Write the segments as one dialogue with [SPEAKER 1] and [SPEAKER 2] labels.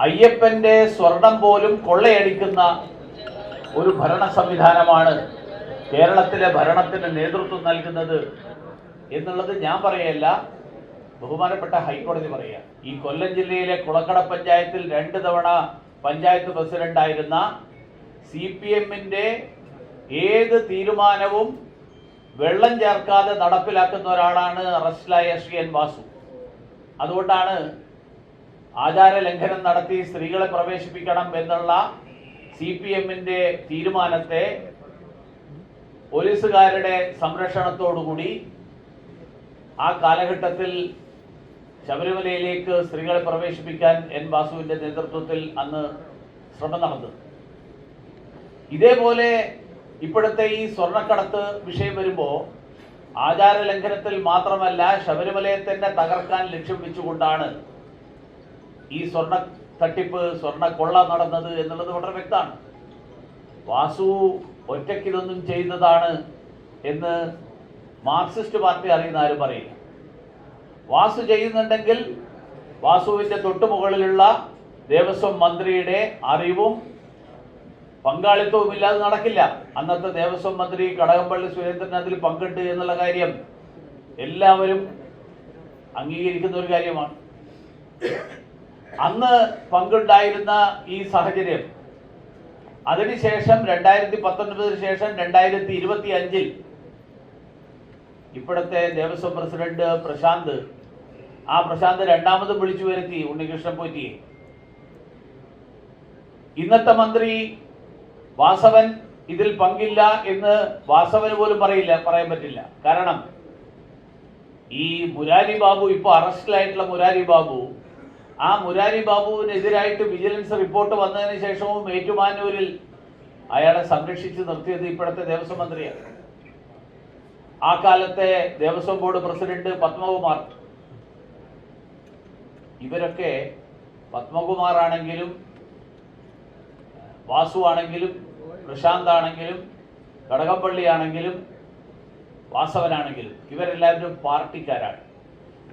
[SPEAKER 1] അയ്യപ്പന്റെ സ്വർണം പോലും കൊള്ളയടിക്കുന്ന ഒരു ഭരണ സംവിധാനമാണ് കേരളത്തിലെ ഭരണത്തിന് നേതൃത്വം നൽകുന്നത് എന്നുള്ളത് ഞാൻ പറയല്ല ബഹുമാനപ്പെട്ട ഹൈക്കോടതി പറയുക. ഈ കൊല്ലം ജില്ലയിലെ കുളക്കട പഞ്ചായത്തിൽ രണ്ട് തവണ പഞ്ചായത്ത് പ്രസിഡന്റായിരുന്ന സി പി എമ്മിന്റെ ഏത് തീരുമാനവും വെള്ളം ചേർക്കാതെ നടപ്പിലാക്കുന്ന ഒരാളാണ് അറസ്റ്റിലായ ശ്രീ എൻ വാസു. അതുകൊണ്ടാണ് ആചാര ലംഘനം നടത്തി സ്ത്രീകളെ പ്രവേശിപ്പിക്കണം എന്നുള്ള സി പി എമ്മിന്റെ തീരുമാനത്തെ പോലീസുകാരുടെ സംരക്ഷണത്തോടുകൂടി ആ കാലഘട്ടത്തിൽ ശബരിമലയിലേക്ക് സ്ത്രീകളെ പ്രവേശിപ്പിക്കാൻ എൻ വാസുവിന്റെ നേതൃത്വത്തിൽ അന്ന് ശ്രമം നടന്നു. ഇതേപോലെ ഇപ്പോഴത്തെ ഈ സ്വർണക്കടത്ത് വിഷയം വരുമ്പോൾ ആചാര ലംഘനത്തിൽ മാത്രമല്ല ശബരിമലയെ തന്നെ തകർക്കാൻ ലക്ഷ്യം വെച്ചുകൊണ്ടാണ് ഈ സ്വർണ തട്ടിപ്പ് സ്വർണ കൊള്ള നടന്നത് എന്നുള്ളത് വളരെ വ്യക്തമാണ്. വാസു ഒറ്റക്കിലൊന്നും ചെയ്തതാണ് എന്ന് മാർക്സിസ്റ്റ് പാർട്ടി അറിയുന്ന ആരും പറയില്ല. വാസു ചെയ്യുന്നുണ്ടെങ്കിൽ വാസുവിന്റെ തൊട്ടുമുകളിലുള്ള ദേവസ്വം മന്ത്രിയുടെ അറിവും പങ്കാളിത്തവും ഇല്ലാതെ നടക്കില്ല. അന്നത്തെ ദേവസ്വം മന്ത്രി കടകംപള്ളി സുരേന്ദ്രൻ അതിൽ പങ്കിട്ട് എന്നുള്ള കാര്യം എല്ലാവരും അംഗീകരിക്കുന്ന ഒരു കാര്യമാണ്. അന്ന് പങ്കുണ്ടായിരുന്ന ഈ സാഹചര്യം. അതിനുശേഷം രണ്ടായിരത്തി പത്തൊൻപതിന് ശേഷം രണ്ടായിരത്തി ഇരുപത്തി അഞ്ചിൽ ഇപ്പോഴത്തെ ദേവസ്വം പ്രസിഡന്റ് പ്രശാന്ത് ആ പ്രശാന്ത് രണ്ടാമതും വിളിച്ചു വരുത്തി ഉണ്ണികൃഷ്ണൻ പോറ്റിയെ. ഇന്നത്തെ മന്ത്രി വാസവൻ ഇതിൽ പങ്കില്ല എന്ന് വാസവന് പോലും പറയില്ല പറയാൻ പറ്റില്ല. കാരണം ഈ മുരാരി ബാബു ഇപ്പൊ അറസ്റ്റിലായിട്ടുള്ള മുരാരി ബാബു ആ മുരാരി ബാബുവിനെതിരായിട്ട് വിജിലൻസ് റിപ്പോർട്ട് വന്നതിന് ശേഷവും ഏറ്റുമാനൂരിൽ അയാളെ സംരക്ഷിച്ച് നിർത്തിയത് ഇപ്പോഴത്തെ ദേവസ്വം മന്ത്രിയാണ്. ആ കാലത്തെ ദേവസ്വം ബോർഡ് പ്രസിഡന്റ് പത്മകുമാർ. ഇവരൊക്കെ പത്മകുമാർ ആണെങ്കിലും വാസു ആണെങ്കിലും പ്രശാന്ത് ആണെങ്കിലും കടകപ്പള്ളി ആണെങ്കിലും വാസവനാണെങ്കിലും ഇവരെല്ലാവരും പാർട്ടിക്കാരാണ്.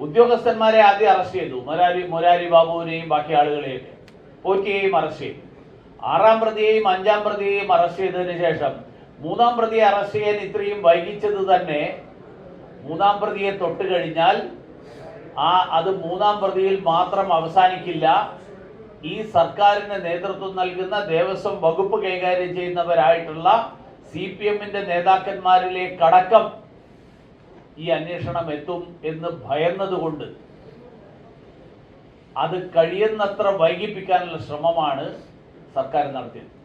[SPEAKER 1] ഉദ്യോഗസ്ഥന്മാരെ ആദ്യം അറസ്റ്റ് ചെയ്തു. മൊരാരി മൊരാരി ബാബുവിനെയും ബാക്കി ആളുകളെയും പോറ്റിയെയും അറസ്റ്റ് ചെയ്തു. ആറാം പ്രതിയെയും അഞ്ചാം പ്രതിയെയും അറസ്റ്റ് ചെയ്തതിനു ശേഷം മൂന്നാം പ്രതിയെ അറസ്റ്റ് ചെയ്യാൻ ഇത്രയും വൈകിച്ചത് തന്നെ മൂന്നാം പ്രതിയെ തൊട്ട് കഴിഞ്ഞാൽ ആ അത് മൂന്നാം പ്രതിയിൽ മാത്രം അവസാനിക്കില്ല. ഈ സർക്കാരിന് നേതൃത്വം നൽകുന്ന ദേവസ്വം വകുപ്പ് കൈകാര്യം ചെയ്യുന്നവരായിട്ടുള്ള സി പി എമ്മിന്റെ നേതാക്കന്മാരിലേക്കടക്കം ഈ അന്വേഷണം എത്തും എന്ന് ഭയന്നതുകൊണ്ട് അത് കഴിയുന്നത്ര വൈകിപ്പിക്കാനുള്ള ശ്രമമാണ് സർക്കാർ നടത്തിയത്.